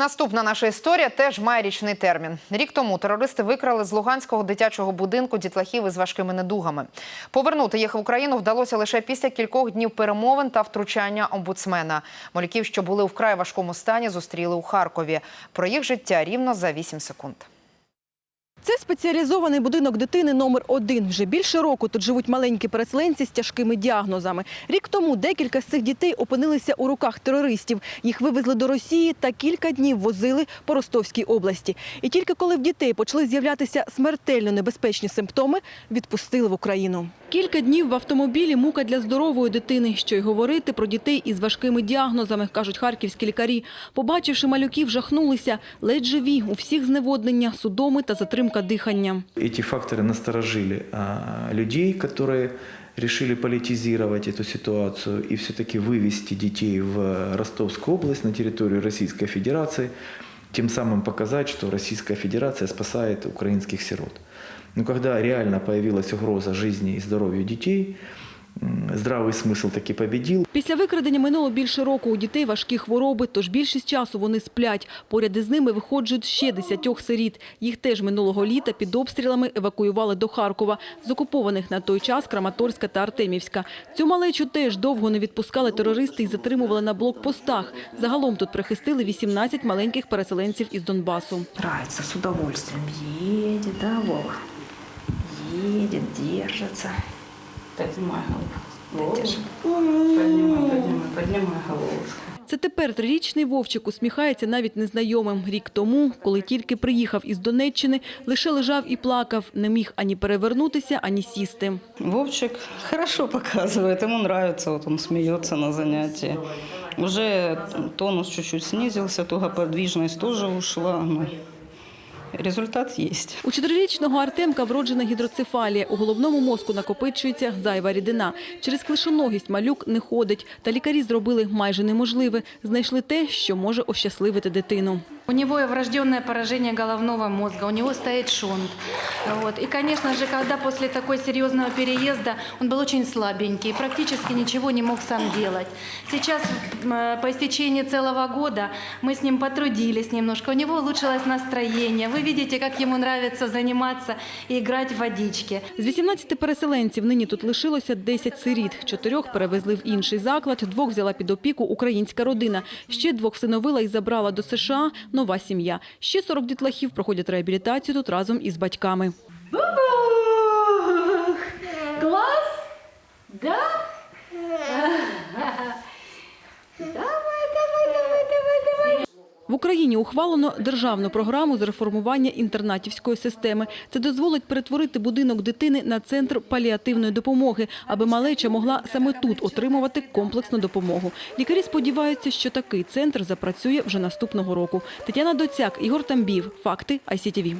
Наступна наша історія теж має річний термін. Рік тому терористи викрали з Луганського дитячого будинку дітлахів із важкими недугами. Повернути їх в Україну вдалося лише після кількох днів перемовин та втручання омбудсмена. Моляків, що були у вкрай важкому стані, зустріли у Харкові. Про їх життя рівно за 8 секунд. Це спеціалізований будинок дитини номер один. Вже більше року тут живуть маленькі переселенці з тяжкими діагнозами. Рік тому декілька з цих дітей опинилися у руках терористів. Їх вивезли до Росії та кілька днів возили по Ростовській області. І тільки коли в дітей почали з'являтися смертельно небезпечні симптоми, відпустили в Україну. Кілька днів в автомобілі мука для здорової дитини. Що й говорити про дітей із важкими діагнозами, кажуть харківські лікарі. Побачивши малюків, жахнулися. Ледь живі, у всіх зневоднення, судоми та затримка дихання. Эти факторы насторожили а, людей, которые решили политизировать эту ситуацию и все-таки вывести детей в Ростовскую область на территорию Российской Федерации, тем самым показать, что Российская Федерация спасает украинских сирот. Но когда реально появилась угроза жизни и здоровью детей, м, здравый смысл таки победил. Після викрадення минуло більше року. У дітей важкі хвороби, тож більшість часу вони сплять. Поряд із ними виходжують ще десятьох сиріт. Їх теж минулого літа під обстрілами евакуювали до Харкова, з окупованих на той час Краматорська та Артемівська. Цю малечу теж довго не відпускали терористи і затримували на блокпостах. Загалом тут прихистили 18 маленьких переселенців із Донбасу. Нравится, с удовольствием. Едет, да, Вова? Едет, держится. Поднимай головушку. Це тепер трирічний Вовчик усміхається навіть незнайомим. Рік тому, коли тільки приїхав із Донеччини, лише лежав і плакав, не міг ані перевернутися, ані сісти. Вовчик хорошо показывает, ему нравится, вот он смеется на занятии. Уже тонус чуть-чуть снизился, тугоподвижность тоже ушла. Результат є. У чотирирічного Артемка вроджена гідроцефалія. У головному мозку накопичується зайва рідина. Через клишоногість малюк не ходить. Та лікарі зробили майже неможливе. Знайшли те, що може ощасливити дитину. У него врожденное поражение головного мозга, у него стоит шунт. Вот. И, конечно же, когда после такой серьезного переезда он был очень слабенький, практически ничего не мог сам делать. Сейчас, м, по истечении целого года, мы с ним потрудились немножко, у него улучшилось настроение. Вы видите, как ему нравится заниматься и играть в водичке. З 18 переселенців нині тут лишилося 10 сиріт. Чотирьох перевезли в інший заклад, двох взяла під опіку українська родина. Ще двох всиновила і забрала до США нова сім'я. Ще 40 дітлахів проходять реабілітацію тут разом із батьками. Україні ухвалено державну програму з реформування інтернатівської системи. Це дозволить перетворити будинок дитини на центр паліативної допомоги, аби малеча могла саме тут отримувати комплексну допомогу. Лікарі сподіваються, що такий центр запрацює вже наступного року. Тетяна Доцяк, Ігор Тамбів. Факти ICTV.